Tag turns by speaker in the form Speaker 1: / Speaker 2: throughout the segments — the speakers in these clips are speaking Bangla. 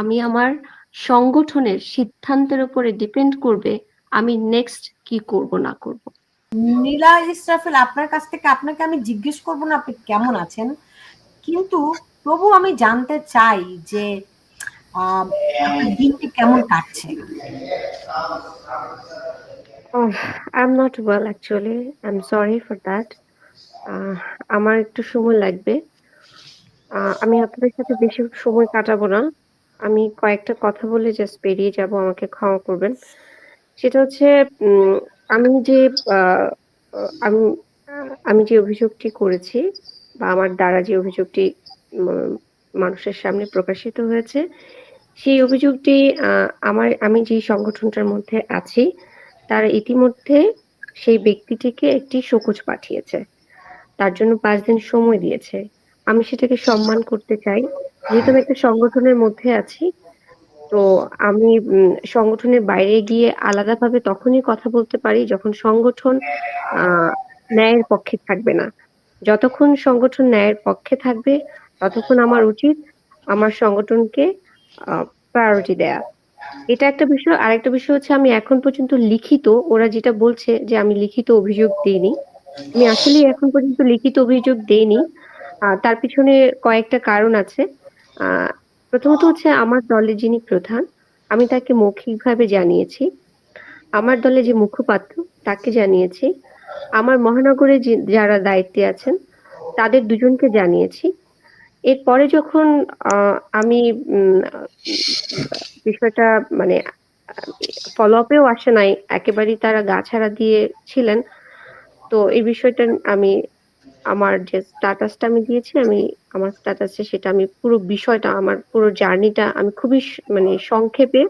Speaker 1: আমি আমার সংগঠনের সিদ্ধান্তের উপরে ডিপেন্ড করবে আমি নেক্সট কি করব না করব।
Speaker 2: নীলা ইসরাফিল আপনার কাছ থেকে আপনাকে আমি জিজ্ঞেস করব না আপনি কেমন আছেন? কিন্তু তবু আমি জানতে চাই যে দিনটি কেমন কাটছে?
Speaker 1: I am not well actually I am sorry for that আমার একটু সময় লাগবে। আমি আপনাদের সাথে বেশি সময় কাটাবো না। আমি কয়েকটা কথা বলে জাস্ট বেরিয়ে যাব, আমাকে ক্ষমা করবেন। সেটা হচ্ছে আমি যে আমি আমি যে অভিযোগটি করেছি বা আমার দ্বারা যে অভিযোগটি মানুষের সামনে প্রকাশিত হয়েছে, সেই অভিযোগটি আমার, আমি যে সংগঠনটার মধ্যে আছি, তারা ইতিমধ্যে সেই ব্যক্তিটিকে একটি শোকজ পাঠিয়েছে। তার জন্য পাঁচ দিন সময় দিয়েছে। আমি সেটাকে সম্মান করতে চাই। যেহেতু আমি একটা সংগঠনের মধ্যে আছি, তো আমি সংগঠনের বাইরে গিয়ে আলাদাভাবে তখনই কথা বলতে পারি যখন সংগঠন ন্যায়ের পক্ষে থাকবে না। যতক্ষণ সংগঠন ন্যায়ের পক্ষে থাকবে, ততক্ষণ আমার উচিত আমার সংগঠনকে প্রায়োরিটি দেয়া। এটা একটা বিষয়। আরেকটা বিষয় হচ্ছে আমি এখন পর্যন্ত লিখিত, ওরা যেটা বলছে যে আমি লিখিত অভিযোগ দিইনি। আমি আসলে এখন পর্যন্ত লিখিত অভিযোগ দেইনি। তার পিছনে কয়েকটা কারণ আছে। প্রথমত হচ্ছে আমার দলের যিনি প্রধান, আমি তাকে মৌখিকভাবে জানিয়েছি। আমার দলে যে মুখপাত্র, তাকে জানিয়েছি। আমার মহানগরে যারা দায়িত্বে আছেন, তাদের দুজনকে জানিয়েছি। এরপরে যখন আমি বিষয়টা মানে ফলো আপেও আসে নাই, একেবারেই তারা গা ছাড়া দিয়ে ছিলেন, তো এই বিষয়টা আমি আমার যে স্ট্যাটাসটা আমি দিয়েছি, আমি, আমার স্ট্যাটাসে সেটা আমি পুরো বিষয়টা, আমার পুরো জার্নিটা আমি খুবই মানে সংক্ষেপে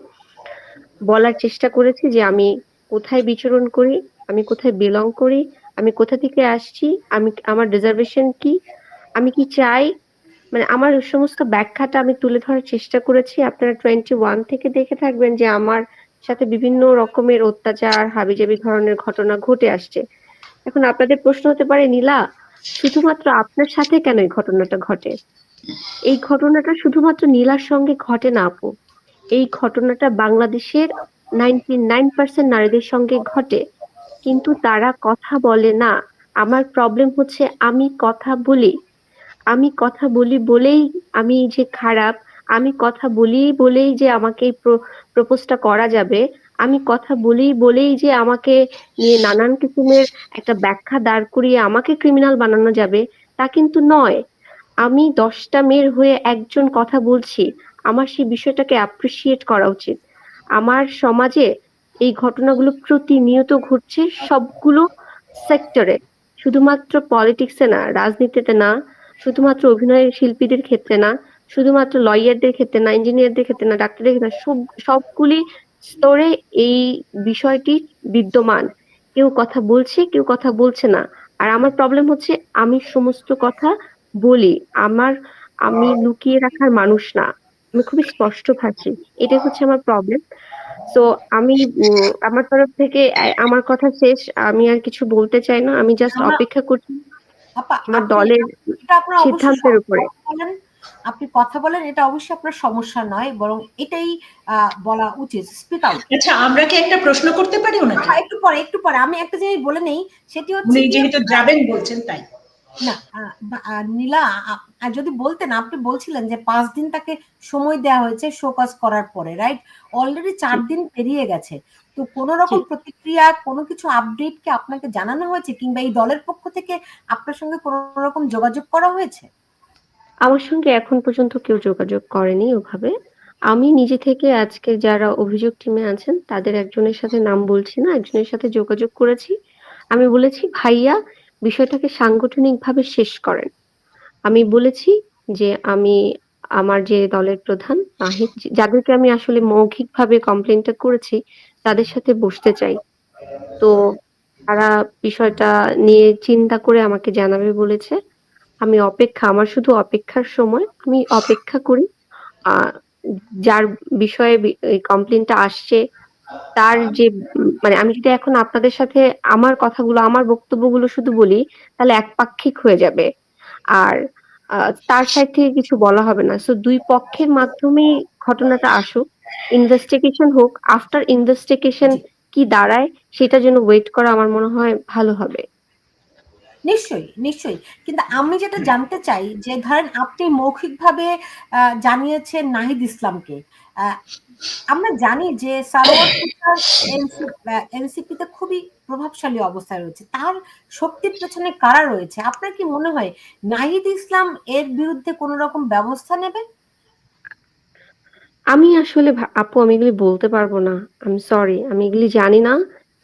Speaker 1: বলার চেষ্টা করেছি যে আমি কোথায় বিচরণ করি, আমি কোথায় বিলং করি, আমি কোথা থেকে আসছি, আমি, আমার রিজার্ভেশন কি, আমি কি চাই মানে আমার সমস্ত ব্যাখ্যাটা আমি তুলে ধরার চেষ্টা করেছি। আপনারা টোয়েন্টি ওয়ান থেকে দেখে থাকবেন যে আমার সাথে বিভিন্ন রকমের অত্যাচার, হাবিজাবি ধরনের ঘটনা ঘটে আসছে। এখন আপনাদের প্রশ্ন হতে পারে, নীলা শুধুমাত্র আপনার সাথে কেন এই ঘটনাটা ঘটে? এই ঘটনাটা শুধুমাত্র নীলার সঙ্গে ঘটে না, আপু। এই ঘটনাটা বাংলাদেশের নাইনটি নাইন পার্সেন্ট নারীদের সঙ্গে ঘটে। কিন্তু তারা কথা বলে না। আমার প্রবলেম হচ্ছে আমি কথা বলি। আমি কথা বলি বলেই আমি যে খারাপ, আমি কথা বলি বলেই যে আমাকে এই প্রপোজটা করা যাবে। আমি কথা বলি বলেই যে আমাকে নিয়ে নানান কিসিমের একটা ব্যাখ্যা দাঁড় করিয়ে আমাকে ক্রিমিনাল বানানো যাবে, তা কিন্তু নয়। আমি দশটা মেয়ের হয়ে একজন কথা বলছি, আমার সেই বিষয়টাকে অ্যাপ্রিসিয়েট করা উচিত। আমার সমাজে এই ঘটনাগুলো প্রতিনিয়ত ঘটছে সবগুলো সেক্টরে শুধুমাত্র পলিটিক্সে না, রাজনীতিতে না, শুধুমাত্র অভিনয়ের শিল্পীদের ক্ষেত্রে না, শুধুমাত্র লয়ারদের ক্ষেত্রে না ইঞ্জিনিয়ারদের ক্ষেত্রে না ডাক্তারদের ক্ষেত্রে সব, সবগুলি স্তরে এই বিষয়টি বিদ্যমান। কেউ কথা বলছে কেউ কথা বলছে না। আর আমার প্রবলেম হচ্ছে আমি সমস্ত কথা বলি। আমার আমি লুকিয়ে রাখার মানুষ না। আমি খুবই স্পষ্ট ভাবছি এটাই হচ্ছে আমার প্রবলেম তো আমি আমার তরফ থেকে আমার কথা শেষ। আমি আর কিছু বলতে চাই না। আমি জাস্ট অপেক্ষা করছি আমার দলের সিদ্ধান্তের উপরে।
Speaker 2: আপনি কথা বলেন এটা অবশ্যই আপনার সমস্যা নয় বরং এটাই বলা উচিত। স্পিক আউট
Speaker 3: আচ্ছা আমরা কি একটা প্রশ্ন করতে পারি ওনাকে?
Speaker 2: হ্যাঁ, একটু পরে একটু পরে। আমি একটা জিনিস বলে নেই সেটি হচ্ছে
Speaker 3: যেহেতু যাবেন বলছেন তাই।
Speaker 2: না নীলা যদি বলতেন আপনি বলছিলেন যে পাঁচ দিন তাকে সময় দেওয়া হয়েছে শোকাজ করার পরে রাইট? অলরেডি চার দিন পেরিয়ে গেছে। তো কোন রকম প্রতিক্রিয়া কোনো কিছু আপডেট কি আপনাকে জানানো হয়েছে? কিংবা এই দলের পক্ষ থেকে আপনার সঙ্গে কোন রকম যোগাযোগ করা হয়েছে?
Speaker 1: আমার সঙ্গে এখন পর্যন্ত কেউ যোগাযোগ করেনি ওভাবে। আমি নিজে থেকে আজকে যারা অভিযোগ টিমে আছেন, তাদের একজনের সাথে নাম বলছি না, একজনের সাথে যোগাযোগ করেছি। আমি বলেছি, ভাইয়া, বিষয়টাকে সাংগঠনিকভাবে শেষ করেন। আমি বলেছি যে, আমি আমার যে দলের প্রধান যাদেরকে আমি আসলে মৌখিকভাবে কমপ্লেনটা করেছি, তাদের সাথে বসতে চাই। তো তারা বিষয়টা নিয়ে চিন্তা করে আমাকে জানাবে বলেছে। আমি অপেক্ষা আমার শুধু অপেক্ষার সময় আমি অপেক্ষা করি। যার বিষয়ে কমপ্লেনটা আসছে তার যে মানে আমি যদি এখন আপনাদের সাথে আমার কথাগুলো আমার বক্তব্যগুলো শুধু বলি তাহলে একপাক্ষিক হয়ে যাবে। আর তার সাইড থেকে কিছু বলা হবে না। সো দুই পক্ষের মাধ্যমেই ঘটনাটা আসুক ইনভেস্টিগেশন হোক আফটার ইনভেস্টিগেশন কি দাঁড়ায় সেটা জন্য ওয়েট করা আমার মনে হয় ভালো হবে।
Speaker 2: নিশ্চয়ই নিশ্চয়ই। কিন্তু আমি যেটা জানতে চাই যে ধরেন আপনি মৌখিকভাবে আহ, জানিয়েছেন নাহিদ ইসলামকে আহ, আমরা জানি যে সারোয়ার এনসিপিতে খুবই প্রভাবশালী অবস্থায় রয়েছে। তার শক্তির পেছনে কারা রয়েছে? আপনার কি মনে হয় নাহিদ ইসলাম এর বিরুদ্ধে কোন রকম ব্যবস্থা নেবে?
Speaker 1: আমি আসলে আপু আমি এগুলি বলতে পারব না। আমি সরি আমি এগুলি জানি না।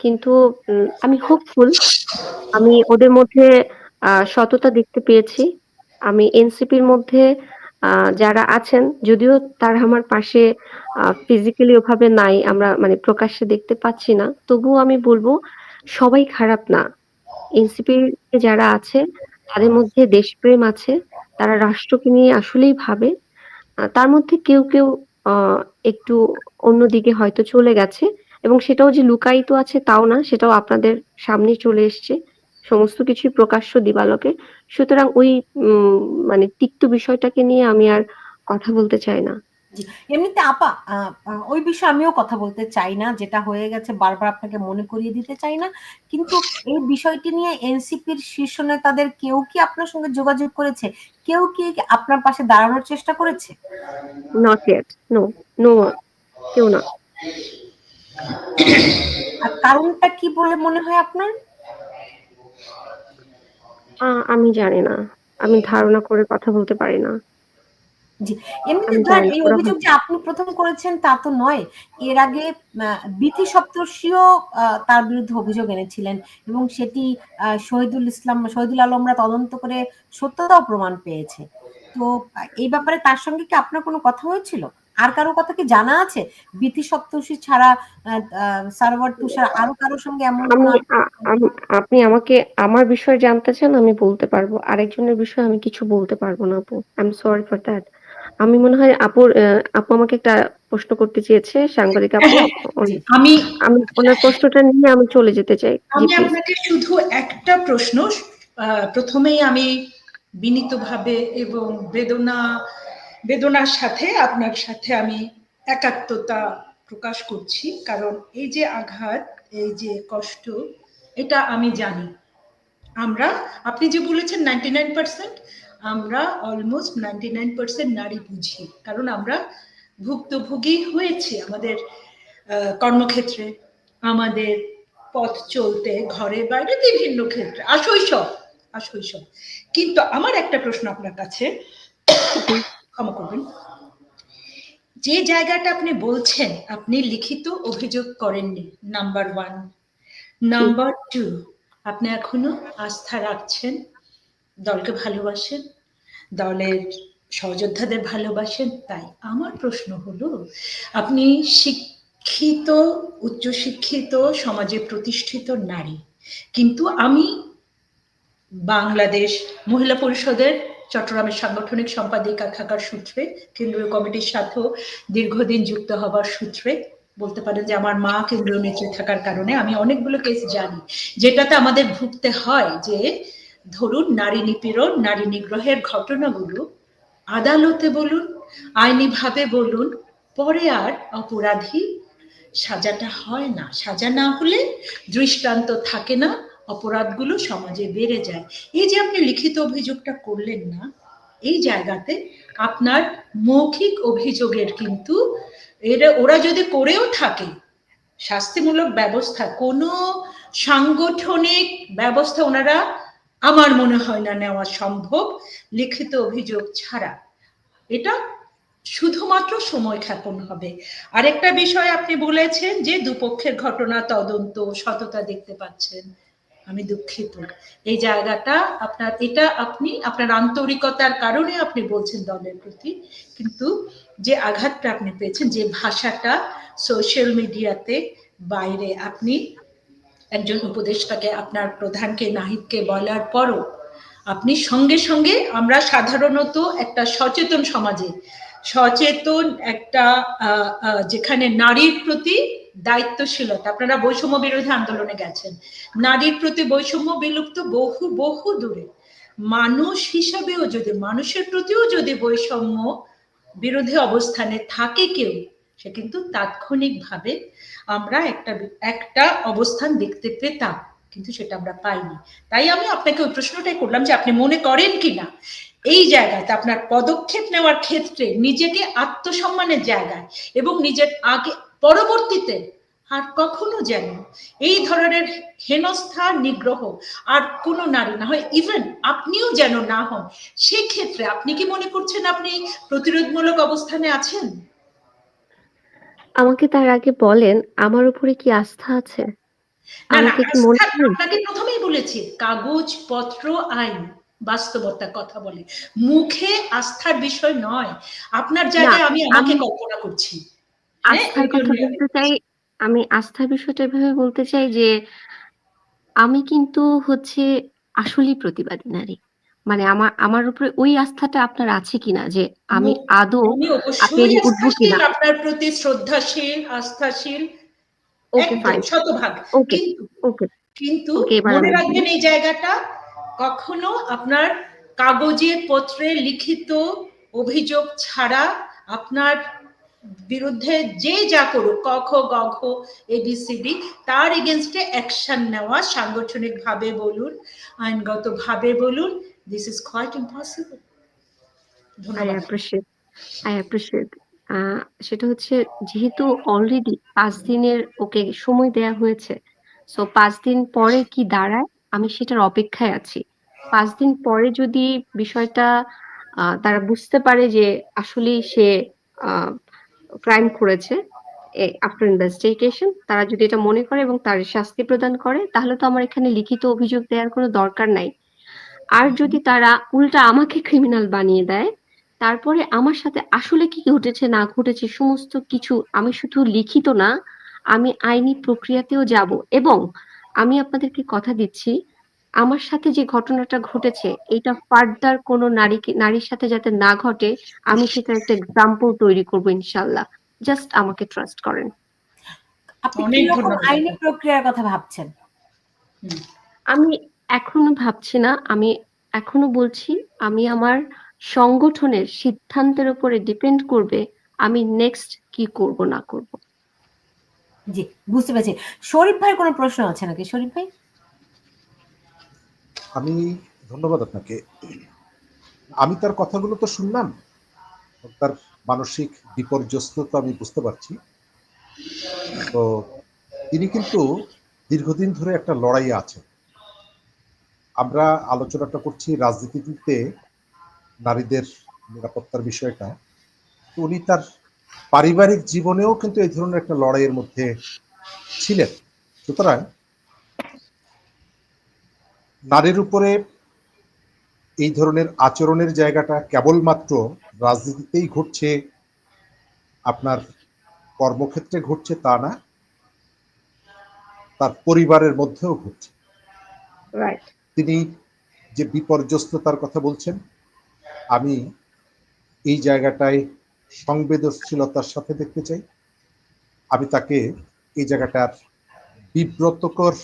Speaker 1: কিন্তু আমি হোপফুল আমি ওদের মধ্যে সততা দেখতে পেয়েছি। আমি এনসিপির মধ্যে যারা আছেন, যদিও তারা আমার পাশে ফিজিক্যালি ওভাবে নাই, আমরা মানে প্রকাশ্যে দেখতে পাচ্ছি না। তবুও আমি বলব, সবাই খারাপ না। এনসিপির যারা আছে, তাদের মধ্যে দেশপ্রেম আছে, তারা রাষ্ট্রকে নিয়ে আসলেই ভাবে। তার মধ্যে কেউ কেউ একটু অন্যদিকে হয়তো চলে গেছে। এবং সেটাও যে লুকায়িত আছে তাও না সেটাও আপনাদের সামনে চলে এসছে। সমস্ত কিছুই প্রকাশ্য দিবালোকে। সুতরাং ওই মানে তিক্ত বিষয়টাকে নিয়ে আমি আর কথা বলতে চাই না।
Speaker 2: এমনিতে আপা ওই বিষয়ে আমিও কথা বলতে চাই না। যেটা হয়ে গেছে বারবার আপনাকে মনে করিয়ে দিতে চাই না। কিন্তু এই বিষয়টি নিয়ে এনসিপির শীর্ষ নেতাদের কেউ কি আপনার সঙ্গে যোগাযোগ করেছে? কেউ কি আপনার পাশে দাঁড়ানোর চেষ্টা করেছে?
Speaker 1: নট ইয়েট নো নো কেউ না।
Speaker 2: আর কারণটা কি বলে মনে হয় আপনার?
Speaker 1: আমি জানি না। আমি ধারণা করে কথা বলতে পারি না।
Speaker 2: এমনিতে ধরেন এই অভিযোগ যে আপনি প্রথম করেছেন তা তো নয়। এর আগে বিথি সপ্তর্ষিও তার বিরুদ্ধে অভিযোগ এনেছিলেন এবং সেটি আহ, শহীদুল ইসলাম শহীদুল আলমরা তদন্ত করে সত্যতাও প্রমাণ পেয়েছে। তো এই ব্যাপারে তার সঙ্গে কি আপনার কোনো কথা হয়েছিল? আর কারও কথা কি জানা আছে? বিথি সপ্তর্ষি ছাড়া সার্ভার তুষার আরও কারোর সঙ্গে এমন
Speaker 1: আপনি আমাকে আমার বিষয়ে জানতে চান আমি বলতে পারব। আরেকজনের বিষয়ে আমি কিছু বলতে পারব না আপু। I am sorry for that আমি মনে হয় আপুর আহ, আপু আমাকে একটা প্রশ্ন করতে চেয়েছে সাংবাদিক আপু।
Speaker 3: আমি
Speaker 1: আমি ওনার প্রশ্নটা নিয়ে আমি চলে যেতে চাই।
Speaker 3: আমি আপনাকে শুধু একটা প্রশ্ন আহ, প্রথমেই আমি বিনীতভাবে এবং বেদনা বেদনার সাথে আপনার সাথে আমি একাত্মতা প্রকাশ করছি। কারণ এই যে আঘাত, এই যে কষ্ট, এটা আমি জানি। আমরা, আপনি যে বলেছেন নাইনটি নাইন পার্সেন্ট আমরা অলমোস্ট নাইনটি নাইন পার্সেন্ট নারী বুঝি। কারণ আমরা ভুক্তভোগী হয়েছি আমাদের কর্মক্ষেত্রে, আমাদের পথ চলতে, ঘরে বাইরে বিভিন্ন ক্ষেত্রে। আশৈশব আশৈশব কিন্তু আমার একটা প্রশ্ন আপনার কাছে। ক্ষমা করবেন যে জায়গাটা আপনি বলছেন, আপনি লিখিত অভিযোগ করেননি নাম্বার ওয়ান নাম্বার টু আপনি এখনও আস্থা রাখছেন, দলকে ভালোবাসেন, দলের সহযোদ্ধাদের ভালোবাসেন। তাই আমার প্রশ্ন হলো, আপনি শিক্ষিত, উচ্চশিক্ষিত সমাজে প্রতিষ্ঠিত নারী, কিন্তু আমি বাংলাদেশ মহিলা পরিষদের চট্টগ্রামের সাংগঠনিক সম্পাদিকা থাকার সূত্রে, কেন্দ্রীয় কমিটির সাথেও দীর্ঘদিন যুক্ত হবার সূত্রে বলতে পারেন যে আমার মা কেন্দ্রীয় নেত্রী থাকার কারণে আমি অনেকগুলো কেস জানি। যেটাতে আমাদের ভুগতে হয় যে, ধরুন নারী নিপীড়ন, নারী নিগ্রহের ঘটনাগুলো আদালতে বলুন, আইনিভাবে বলুন, পরে আর অপরাধী সাজাটা হয় না। সাজা না হলে দৃষ্টান্ত থাকে না। অপরাধগুলো সমাজে বেড়ে যায়। এই যে আপনি লিখিত অভিযোগটা করলেন না, এই জায়গাতে আপনার মৌখিক অভিযোগের কিন্তু এরা, ওরা যদি করেও থাকে, শাস্তিমূলক ব্যবস্থা, কোনো সাংগঠনিক ব্যবস্থা ওনারা আমার মনে হয় না নেওয়া সম্ভব লিখিত অভিযোগ ছাড়া। এটা শুধুমাত্র সময় ক্ষেপণ হবে। আরেকটা বিষয় আপনি বলেছেন যে দুপক্ষের ঘটনা তদন্ত, সততা দেখতে পাচ্ছেন। আমি দুঃখিত। এই জায়গাটা আপনার, এটা আপনি, আপনার আন্তরিকতার কারণে আপনি বলছেন দলের প্রতি, কিন্তু যে আঘাতটা আপনি পেয়েছেন, যে ভাষাটা সোশ্যাল মিডিয়াতে বাইরে, আপনি একজন উপদেষ্টাকে, আপনার প্রধানকে, নাহিদকে বলার পরও আপনি সঙ্গে সঙ্গে আমরা সাধারণত একটা সচেতন সমাজে, সচেতন একটা যেখানে নারীর প্রতি দায়িত্বশীলতা। আপনারা বৈষম্য বিরোধী আন্দোলনে গেছেন। নারীর প্রতি বৈষম্য বিলুপ্ত বহু বহু দূরে। মানুষ হিসাবেও যদি, মানুষের প্রতিও যদি বৈষম্য বিরোধী অবস্থানে থাকে কেউ, সে কিন্তু তাৎক্ষণিকভাবে আমরা একটা একটা অবস্থান দেখতে পেতাম, কিন্তু সেটা আমরা পাইনি। তাই আমি আপনাকে ওই প্রশ্নটাই করলাম যে আপনি মনে করেন কিনা? এই জায়গাতে আপনার পদক্ষেপ নেওয়ার ক্ষেত্রে নিজেকে আত্মসম্মানের জায়গায় এবং নিজের আগে পরবর্তীতে আর কখনো যেন এই ধরনের হেনস্থা নিগ্রহ আর কোনো নারী না হয় ইভেন আপনিও যেন না হন সেক্ষেত্রে আপনি কি মনে করছেন আপনি প্রতিরোধমূলক অবস্থানে আছেন?
Speaker 1: আমাকে তার আগে বলেন আমার উপরে কি আস্থা আছে?
Speaker 3: আপনাকে প্রথমেই বলেছি কাগজ পত্র আইন বাস্তবতার কথা বলে। মুখে আস্থার বিষয় নয় আপনার জায়গায় আমি আমাকে কল্পনা করছি।
Speaker 1: আস্থার কথা
Speaker 3: আমি
Speaker 1: বলতে চাই। আমি আস্থার বিষয়টা এভাবে বলতে চাই যে আমি কিন্তু হচ্ছে আসলেই প্রতিবাদী নারী। মানে আমার আমার উপরে ওই আস্থাটা আপনার আছে কিনা যে আমি আদৌ আপনি উঠবো কিনা?
Speaker 3: আপনার প্রতি শ্রদ্ধাশীল আস্থাশীল
Speaker 1: ওকে ফাইন
Speaker 3: শতভাগ।
Speaker 1: ওকে
Speaker 3: কিন্তু
Speaker 1: ওকে
Speaker 3: কিন্তু মনে রাখবেন এই জায়গাটা কখনো আপনার কাগজে পত্রে লিখিত অভিযোগ ছাড়া আপনার বিরুদ্ধে যে যা করুক ক খ গ ঘ এবিসিডি তার এগেনস্টে অ্যাকশন নেওয়া সাংগঠনিক ভাবে বলুন আইনগত ভাবে বলুন দিস ইজ কোয়াইট ইম্পসিবল ধন্যবাদ
Speaker 1: আই অ্যাপ্রিসিয়েট সেটা হচ্ছে যেহেতু অলরেডি পাঁচ দিনের ওকে সময় দেয়া হয়েছে সো পাঁচ দিন পরে কি দাঁড়ায় আমি সেটার অপেক্ষায় আছি। পাঁচ দিন পরে যদি বিষয়টা আহ, তারা বুঝতে পারে যে আসলেই সে ক্রাইম করেছে আফটার ইনভেস্টিগেশন, তারা যদি এটা মনে করে এবং তার শাস্তি প্রদান করে, তাহলে তো আমার এখানে লিখিত অভিযোগ দেওয়ার কোনো দরকার নাই। আর যদি তারা উল্টা আমাকে ক্রিমিনাল বানিয়ে দেয়, তারপরে আমার সাথে আসলে কি ঘটেছে, না ঘটেছে, সমস্ত কিছু আমি শুধু লিখিত না, আমি আইনি প্রক্রিয়াতেও যাব। এবং আমি আপনাদেরকে কথা দিচ্ছি আমার সাথে যে ঘটনাটা ঘটেছে এটা ফার্দার কোনো নারীকে নারীর সাথে যাতে না ঘটে আমি সেটা একটা এক্সাম্পল তৈরি করব ইনশাল্লাহ জাস্ট আমাকে ট্রাস্ট করেন।
Speaker 2: আপনি
Speaker 3: অনেক
Speaker 2: কীরকম আইনি প্রক্রিয়ার কথা ভাবছেন?
Speaker 1: আমি এখনও ভাবছি না আমি এখনও বলছি আমি আমার সংগঠনের সিদ্ধান্তের উপরে ডিপেন্ড করবে আমি নেক্সট কি করব না করব।
Speaker 2: জি বুঝতে পেরেছি। শরীফ ভাই কোনো প্রশ্ন আছে নাকি? শরীফ ভাই?
Speaker 4: আমি ধন্যবাদ আপনাকে। আমি তার কথাগুলো তো শুনলাম। তার মানসিক বিপর্যস্ততা আমি বুঝতে পারছি। তো তিনি কিন্তু দীর্ঘদিন ধরে একটা লড়াই আছেন। আমরা আলোচনাটা করছি রাজনীতিতে নারীদের নিরাপত্তার বিষয়টা। উনি তার পারিবারিক জীবনেও কিন্তু এই ধরনের একটা লড়াইয়ের মধ্যে ছিলেন। সুতরাং নারীর উপরে এই ধরনের আচরণের জায়গাটা কেবলমাত্র রাজনীতিতেই ঘটছে আপনার কর্মক্ষেত্রে ঘটছে তা না তার পরিবারের মধ্যেও ঘটছে। তিনি যে বিপর্যস্ততার কথা বলছেন আমি এই জায়গাটায় সংবেদনশীলতার সাথে দেখতে চাই। আমি তাকে এই জায়গাটার বিব্রতকর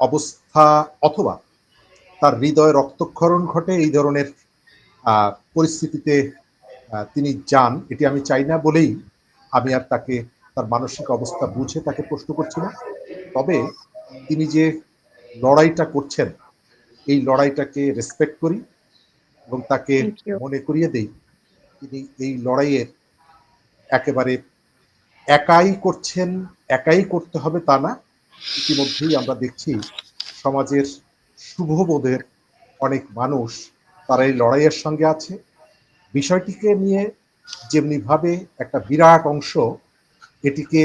Speaker 4: অবস্থা অথবা তার হৃদয় রক্তক্ষরণ ঘটে এই ধরনের পরিস্থিতিতে তিনি যান এটি আমি চাই না বলেই আমি আর তাকে তার মানসিক অবস্থা বুঝে তাকে প্রশ্ন করছি না। তবে তিনি যে লড়াইটা করছেন এই লড়াইটাকে রেসপেক্ট করি এবং তাকে মনে করিয়ে দেই তিনি এই লড়াইয়ের একেবারে একাই করছেন একাই করতে হবে তা না। ইতিমধ্যেই আমরা দেখছি সমাজের শুভবোধের অনেক মানুষ তারা এই লড়াইয়ের সঙ্গে আছে। বিষয়টিকে নিয়ে যেমনিভাবে একটা বিরাট অংশ এটিকে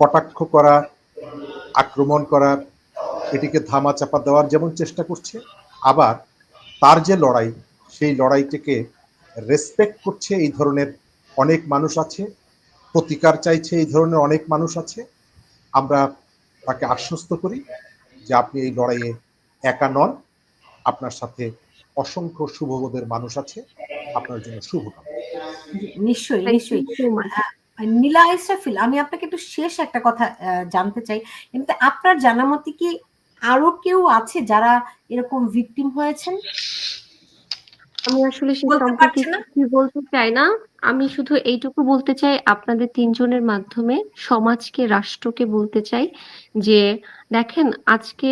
Speaker 4: কটাক্ষ করা, আক্রমণ করা, এটিকে ধামাচাপা দেওয়ার যেমন চেষ্টা করছে, আবার তার যে লড়াই, সেই লড়াইটিকে রেসপেক্ট করছে এই ধরনের অনেক মানুষ আছে। প্রতিকার চাইছে এই ধরনের অনেক মানুষ আছে। আমরা তাকে আশ্বস্ত করি যে আপনি এই লড়াইয়ে একা নন। আপনার সাথে অসংখ্য শুভবোধের মানুষ আছে। আপনার জন্য শুভ
Speaker 2: জি, নিশ্চয়ই। নিশ্চয়ই নীলা ইসরাফিল আমি আপনাকে একটু শেষ একটা কথা আহ, জানতে চাই। এমনিতে আপনার জানা মতে কি আরও কেউ আছে যারা এরকম ভিকটিম হয়েছেন?
Speaker 1: আমি আসলে সে সম্পর্কে? কিছুই বলতে চাই না। আমি শুধু এইটুকু বলতে চাই আপনাদের ৩ জনের মাধ্যমে সমাজকে, রাষ্ট্রকে বলতে চাই যে দেখেন আজকে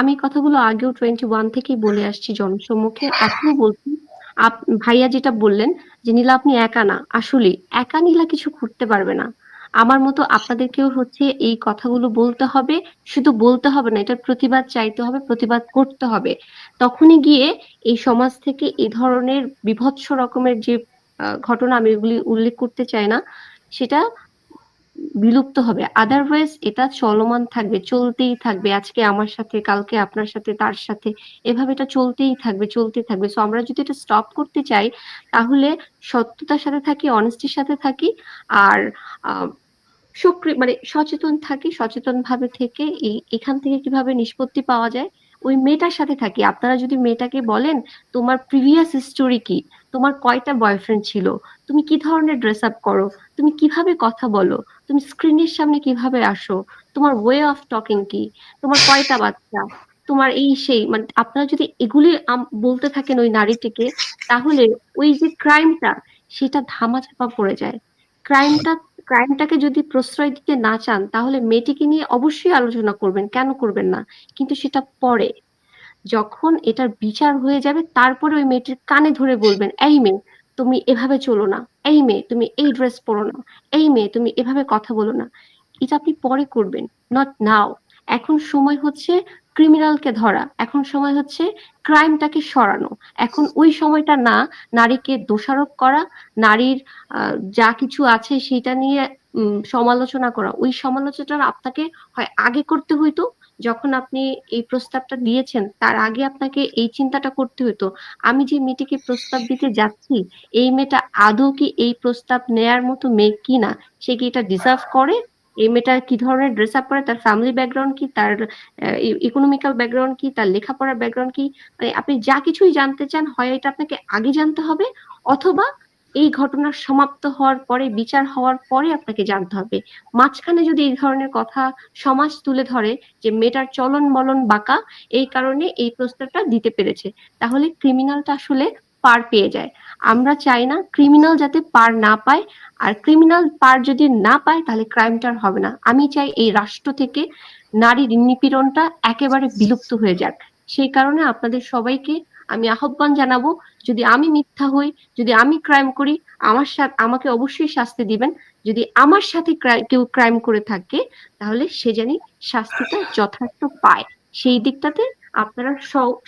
Speaker 1: আমি কথাগুলো আগেও 21 থেকেই বলে আসছি জনসম্মুখে। এখনও বলছি। ভাইয়া যেটা বললেন যে নীলা আপনি একা না। আসলে একা নীলা কিছু করতে পারবে না। আমার মতো আপনাদেরকেও হচ্ছে এই কথাগুলো বলতে হবে। শুধু বলতে হবে না, এটার প্রতিবাদ চাইতে হবে, প্রতিবাদ করতে হবে। তখনই গিয়ে এই সমাজ থেকে এ ধরনের বিভৎস রকমের যে ঘটনা আমি এগুলি উল্লেখ করতে চাই না, সেটা বিলুপ্ত হবে। আদারওয়াইজ এটা চলমান থাকবে, চলতেই থাকবে। আজকে আমার সাথে, কালকে আপনার সাথে, তার সাথে। এভাবে এটা চলতেই থাকবে, চলতেই থাকবে। সো আমরা যদি এটা স্টপ করতে চাই তাহলে সত্যতার সাথে থাকি, অনেস্টির সাথে থাকি। আর আ সক্রি মানে সচেতন থাকি। সচেতন ভাবে থেকে এই এখান থেকে কীভাবে নিষ্পত্তি পাওয়া যায়, ওই মেয়েটার সাথে থাকি। আপনারা যদি মেয়েটাকে বলেন, "তোমার প্রিভিয়াস হিস্টোরি কি? তোমার কয়টা বয়ফ্রেন্ড ছিল? তুমি কি ধরনের ড্রেস আপ করো? তুমি কীভাবে কথা বলো? তুমি স্ক্রিনের সামনে কীভাবে আসো? তোমার ওয়ে অফ টকিং কি? তোমার কয়টা বাচ্চা? তোমার এই সেই" মানে আপনারা যদি এগুলি বলতে থাকেন ওই নারীটিকে, তাহলে ওই যে ক্রাইমটা সেটা ধামাচাপা পড়ে যায়। ক্রাইমটা ক্রাইমটাকে যদি প্রশ্রয় দিতে না চান, তাহলে মেয়েটিকে নিয়ে অবশ্যই আলোচনা করবেন। কেন করবেন না? কিন্তু সেটা পরে। যখন এটার বিচার হয়ে যাবে তারপরে ওই মেয়েটির কানে ধরে বলবেন, "এই মেয়ে তুমি এভাবে চলো না। এই মেয়ে তুমি এই ড্রেস পড়ো না। এই মেয়ে তুমি এভাবে কথা বলো না।" এটা আপনি পরে করবেন, নট নাও। এখন সময় হচ্ছে ক্রিমিনালকে ধরা। এখন সময় হচ্ছে ক্রাইমটাকে সরানো। এখন ওই সময়টা না নারীকে দোষারোপ করা, নারীর যা কিছু আছে সেটা নিয়ে সমালোচনা করা। ওই সমালোচনাটা আপনাকে হয় আগে করতে হইতো, যখন আপনি এই প্রস্তাবটা দিয়েছেন, তার আগে আপনাকে এই চিন্তাটা করতে হইতো। আমি যে মেয়েটিকে প্রস্তাব দিতে যাচ্ছি, এই মেয়েটা আদৌ কি এই প্রস্তাব নেয়ার মতো মেয়ে কিনা? সে কি এটা ডিজার্ভ করে? এই মেয়েটা কি ধরনের ড্রেস আপ করে? তার ফ্যামিলি ব্যাকগ্রাউন্ড কি? তার ইকোনমিক্যাল ব্যাকগ্রাউন্ড কি? তার লেখাপড়ার ব্যাকগ্রাউন্ড কি? মানে আপনি যা কিছুই জানতে চান, হয় এটা আপনাকে আগে জানতে হবে অথবা এই ঘটনা সমাপ্ত হওয়ার পরে, বিচার হওয়ার পরে আপনাকে জানতে হবে। মাঝখানে যদি এই ধরনের কথা সমাজ তুলে ধরে যে মেয়েটার চলন-বলন বাঁকা, এই কারণে এই প্রস্তাবটা দিতে পেরেছে। তাহলে ক্রিমিনালটা আসলে পার পেয়ে যায়। আমরা চাই না ক্রিমিনাল যাতে পার না পায়। আর ক্রিমিনাল পার যদি না পায় তাহলে ক্রাইমটা আর হবে না। আমি চাই এই রাষ্ট্র থেকে নারীর নিপীড়নটা একেবারে বিলুপ্ত হয়ে যাক। সেই কারণে আপনাদের সবাইকে আমি আহ্বান জানাব, যদি আমি মিথ্যা হই, যদি আমি ক্রাইম করি, আমার সা আমাকে অবশ্যই শাস্তি দিবেন। যদি আমার সাথে কেউ ক্রাইম করে থাকে, তাহলে সে জানি শাস্তিটা যথার্থ পায়। সেই দিকটাতে আপনারা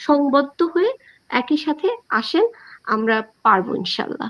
Speaker 1: সংবদ্ধ হয়ে একই সাথে আসেন। আমরা পারব ইনশাআল্লাহ।